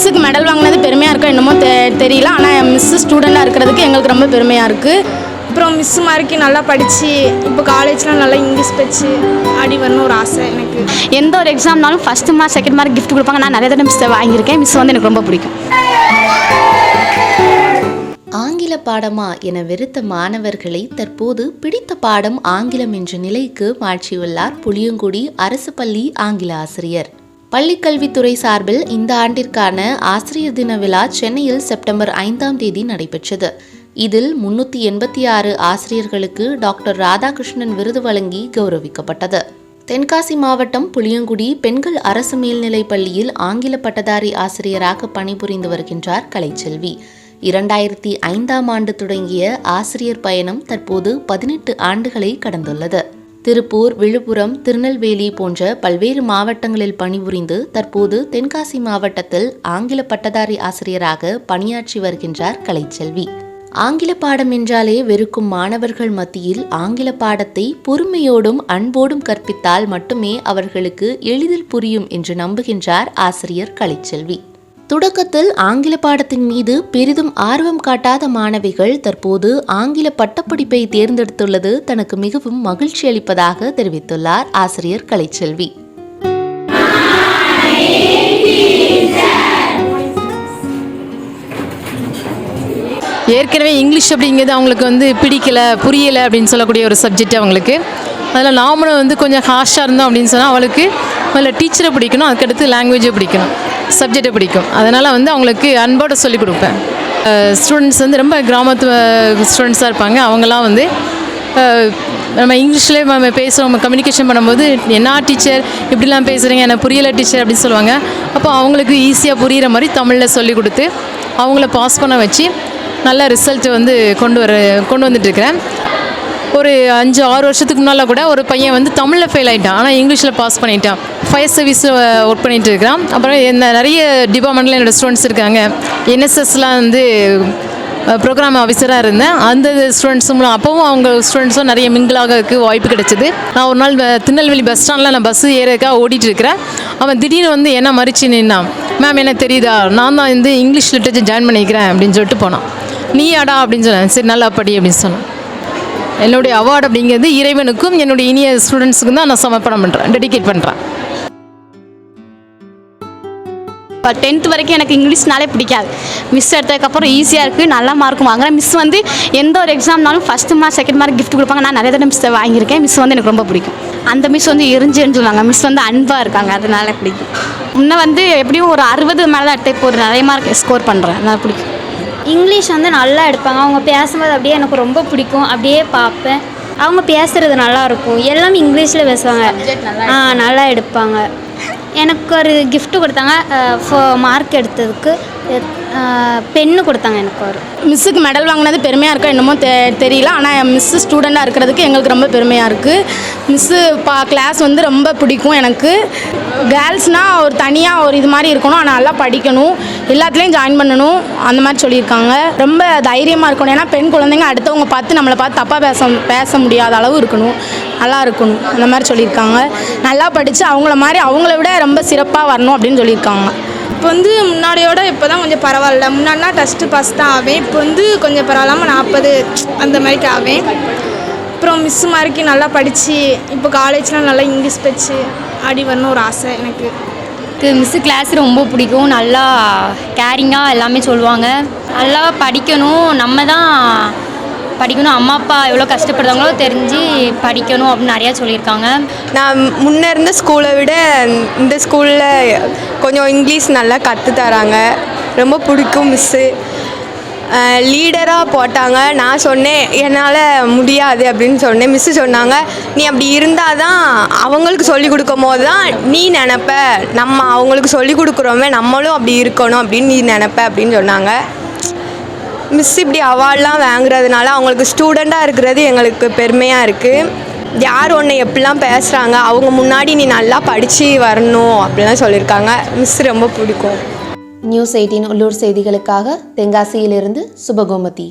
மிஸ்ஸுக்கு medal வாங்கினது பெருமையாக இருக்கோ என்னமோ தெ தெரியல. ஆனால் மிஸ்ஸு ஸ்டூடெண்ட்டாக இருக்கிறதுக்கு எங்களுக்கு ரொம்ப பெருமையாக இருக்குது அப்புறம் மிஸ் மாதிரிக்கு நல்லா படித்து இப்போ காலேஜ்லாம் நல்லா இங்கிலீஷ் பேச்சு ஆடி வரணும் ஒரு ஆசை எனக்கு. எந்த ஒரு எக்ஸாம்னாலும் first mark second mark gift கொடுப்பாங்க. நான் நிறைய தடவை மிஸ் வாங்கியிருக்கேன். மிஸ் வந்து எனக்கு ரொம்ப பிடிக்கும். ஆங்கில பாடமா என வெறுத்த மாணவர்களை தற்போது பிடித்த பாடம் ஆங்கிலம் என்ற நிலைக்கு மாற்றியுள்ளார் புளியங்குடி அரசு பள்ளி ஆங்கில ஆசிரியர். பள்ளிக்கல்வித்துறை சார்பில் இந்த ஆண்டிற்கான ஆசிரியர் தின விழா சென்னையில் செப்டம்பர் ஐந்தாம் தேதி நடைபெற்றது. இதில் முன்னூற்றி எண்பத்தி ஆறு ஆசிரியர்களுக்கு டாக்டர் ராதாகிருஷ்ணன் விருது வழங்கி கௌரவிக்கப்பட்டது. தென்காசி மாவட்டம் புளியங்குடி பெண்கள் அரசு மேல்நிலைப் பள்ளியில் ஆங்கில பட்டதாரி ஆசிரியராக பணிபுரிந்து வருகின்றார் கலைச்செல்வி. இரண்டாயிரத்தி ஐந்தாம் ஆண்டு தொடங்கிய ஆசிரியர் பயணம் தற்போது பதினெட்டு ஆண்டுகளை கடந்துள்ளது. திருப்பூர் விழுப்புரம் திருநெல்வேலி போன்ற பல்வேறு மாவட்டங்களில் பணிபுரிந்து தற்போது தென்காசி மாவட்டத்தில் ஆங்கில பட்டதாரி ஆசிரியராக பணியாற்றி வருகின்றார் கலைச்செல்வி. ஆங்கில பாடம் என்றாலே வெறுக்கும் மாணவர்கள் மத்தியில் ஆங்கில பாடத்தை பொறுமையோடும் அன்போடும் கற்பித்தால் மட்டுமே அவர்களுக்கு எளிதில் புரியும் என்று நம்புகின்றார் ஆசிரியர் கலைச்செல்வி. தொடக்கத்தில் ஆங்கில பாடத்தின் மீது பெரிதும் ஆர்வம் காட்டாத மாணவிகள் தற்போது ஆங்கில பட்டப்படிப்பை தேர்ந்தெடுத்துள்ளது தனக்கு மிகவும் மகிழ்ச்சி அளிப்பதாக தெரிவித்துள்ளார் ஆசிரியர் கலைச்செல்வி. ஏற்கனவே இங்கிலீஷ் அப்படிங்கிறது அவங்களுக்கு வந்து பிடிக்கல புரியலை அப்படின்னு சொல்லக்கூடிய ஒரு சப்ஜெக்ட் அவங்களுக்கு. அதில் நாமளும் வந்து கொஞ்சம் ஹார்ஷாக இருந்தோம் அப்படின்னு சொன்னால் அவளுக்கு முதல்ல டீச்சரை பிடிக்கணும் அதுக்கடுத்து லாங்குவேஜை பிடிக்கணும். சப்ஜெக்டை பிடிக்கும். அதனால் வந்து அவங்களுக்கு அன்போடு சொல்லிக் கொடுப்பேன். ஸ்டூடெண்ட்ஸ் வந்து ரொம்ப கிராமத்து ஸ்டூடெண்ட்ஸாக இருப்பாங்க. அவங்களாம் வந்து நம்ம இங்கிலீஷ்லேயே நம்ம பேசுகிறோம் நம்ம கம்யூனிகேஷன் பண்ணும்போது என்ன டீச்சர் இப்படிலாம் பேசுகிறீங்க எனக்கு புரியலை டீச்சர் அப்படின்னு சொல்லுவாங்க. அப்போ அவங்களுக்கு ஈஸியாக புரிகிற மாதிரி தமிழில் சொல்லி கொடுத்து அவங்கள பாஸ் பண்ண வச்சு நல்ல ரிசல்ட்டு வந்து கொண்டு வர கொண்டு வந்துட்டுருக்கிறேன் ஒரு அஞ்சு ஆறு வருஷத்துக்கு முன்னால் கூட ஒரு பையன் வந்து தமிழில் ஃபெயில் ஆகிட்டான் ஆனால் இங்கிலீஷில் பாஸ் பண்ணிட்டான். ஃபயர் சர்வீஸில் ஒர்க் பண்ணிகிட்டு இருக்கிறான். அப்புறம் என்ன நிறைய டிபார்ட்மெண்ட்டில் என்னோடய ஸ்டூடெண்ட்ஸ் இருக்காங்க. என்எஸ்எஸ்லாம் வந்து ப்ரோக்ராம் ஆஃபீஸராக இருந்தேன். அந்த ஸ்டூடெண்ட்ஸும் மூலம் அப்போவும் அவங்க ஸ்டூடெண்ட்ஸும் நிறைய மிங்கிளாகிறதுக்கு வாய்ப்பு கிடைச்சிது. நான் ஒரு நாள் திருநெல்வேலி பஸ் ஸ்டாண்டில் நான் பஸ்ஸு ஏறதுக்காக ஓடிட்டு இருக்கிறேன். அவன் திடீர்னு வந்து என்ன மறிச்சு நின்னான். மேம் என்ன தெரியுதா? நான் தான் வந்து இங்கிலீஷ் லிட்டரேச்சர் ஜாயின் பண்ணிக்கிறேன் அப்படின்னு சொல்லிட்டு போனான். நீயாடா? அப்படின்னு சொன்னேன். சரி நல்லா படி அப்படின்னு சொன்னான். என்னுடைய அவார்டு அப்படிங்கிறது இறைவனுக்கும் என்னுடைய இனிய ஸ்டூடெண்ட்ஸுக்கும் தான் நான் சமர்ப்பணம் பண்ணுறேன் டெடிகேட் பண்ணுறேன் இப்போ டென்த் வரைக்கும் எனக்கு இங்கிலீஷ்னாலே பிடிக்காது. மிஸ் எடுத்ததுக்கப்புறம் ஈஸியாக இருக்குது நல்லா மார்க்கும் வாங்குறேன். மிஸ் வந்து எந்த ஒரு எக்ஸாம்னாலும் first mark second mark gift கொடுப்பாங்க. நான் நிறைய தடவை மிஸ் வாங்கியிருக்கேன். மிஸ் வந்து எனக்கு ரொம்ப பிடிக்கும். அந்த மிஸ் வந்து எரிஞ்சுன்னு சொல்லுவாங்க மிஸ் வந்து அன்பாக இருக்காங்க. அதனால பிடிக்கும். முன்னே வந்து எப்படியும் ஒரு அறுபது மேலே தான் எடுத்து இப்போ ஒரு நிறைய மார்க் ஸ்கோர் பண்ணுறேன் நல்லா பிடிக்கும். இங்கிலீஷ் வந்து நல்லா எடுப்பாங்க. அவங்க பேசும்போது அப்படியே எனக்கு ரொம்ப பிடிக்கும். அப்படியே பார்ப்பேன். அவங்க பேசுறது நல்லா இருக்கும். எல்லாமே இங்கிலீஷில் பேசுவாங்க. ஆ நல்லா எடுப்பாங்க. எனக்கு ஒரு கிஃப்ட்டு கொடுத்தாங்க. ஃபோ மார்க் எடுத்ததுக்கு. பென்னு கொடுத்தாங்க எனக்கு ஒரு. மிஸ்ஸுக்கு மெடல் வாங்கினது பெருமையாக இருக்கா என்னமோ தெ தெரியல. ஆனால் மிஸ்ஸு ஸ்டூடெண்ட்டாக இருக்கிறதுக்கு எங்களுக்கு ரொம்ப பெருமையாக இருக்குது மிஸ்ஸு பா கிளாஸ் வந்து ரொம்ப பிடிக்கும் எனக்கு. கேர்ள்ஸ்னால் ஒரு தனியாக ஒரு இது மாதிரி இருக்கணும். ஆனால் நல்லா படிக்கணும். எல்லாத்துலேயும் ஜாயின் பண்ணணும். அந்த மாதிரி சொல்லியிருக்காங்க. ரொம்ப தைரியமாக இருக்கணும். ஏன்னா பெண் குழந்தைங்க அடுத்தவங்க பார்த்து நம்மளை பார்த்து தப்பாக பேச பேச முடியாத அளவு இருக்கணும். நல்லா இருக்கணும் அந்த மாதிரி சொல்லியிருக்காங்க. நல்லா படித்து அவங்கள மாதிரி அவங்கள விட ரொம்ப சிறப்பாக வரணும் அப்படின்னு சொல்லியிருக்காங்க. இப்போ வந்து முன்னாடியோட இப்போ தான் கொஞ்சம் பரவாயில்ல. முன்னாடினா டஸ்ட்டு பாஸ் தான் ஆவேன். இப்போ வந்து கொஞ்சம் பரவாயில்லாமல் நாற்பது அந்த மாதிரிக்கு ஆவேன். அப்புறம் மிஸ் மாதிரிக்கு நல்லா படித்து இப்போ காலேஜ்லாம் நல்லா இங்கிலீஷ் பேச்சு ஆடி வரணும் ஒரு ஆசை எனக்கு. எனக்கு மிஸ்ஸு கிளாஸ் ரொம்ப பிடிக்கும். நல்லா கேரிங்காக எல்லாமே சொல்லுவாங்க. நல்லா படிக்கணும். நம்ம தான் படிக்கணும் அம்மா அப்பா எவ்வளோ கஷ்டப்படுறாங்களோ தெரிஞ்சு படிக்கணும் அப்படின்னு நிறையா சொல்லியிருக்காங்க. நான் முன்னே இருந்த ஸ்கூலை விட இந்த ஸ்கூலில் கொஞ்சம் இங்கிலீஷ் நல்லா கற்று தராங்க. ரொம்ப பிடிக்கும் மிஸ்ஸு லீடராக போட்டாங்க. நான் சொன்னேன் என்னால் முடியாது அப்படின்னு சொன்னேன். மிஸ்ஸு சொன்னாங்க நீ அப்படி இருந்தால் தான் அவங்களுக்கு சொல்லி கொடுக்கும் போது தான் நீ நினப்ப. நம்ம அவங்களுக்கு சொல்லி கொடுக்குறோமே நம்மளும் அப்படி இருக்கணும் அப்படின்னு நீ நினப்ப அப்படின்னு சொன்னாங்க. மிஸ் இப்படி அவார்ட்லாம் வாங்குறதுனால அவங்களுக்கு ஸ்டூடெண்ட்டாக இருக்கிறது எங்களுக்கு பெருமையாக இருக்குது யார் ஒன்று எப்படிலாம் பேசுகிறாங்க அவங்க முன்னாடி நீ நல்லா படித்து வரணும் அப்படிலாம் சொல்லியிருக்காங்க. மிஸ் ரொம்ப பிடிக்கும். நியூஸ் எயிட்டின் உள்ளூர் செய்திகளுக்காக தென்காசியிலிருந்து சுபகோமதி.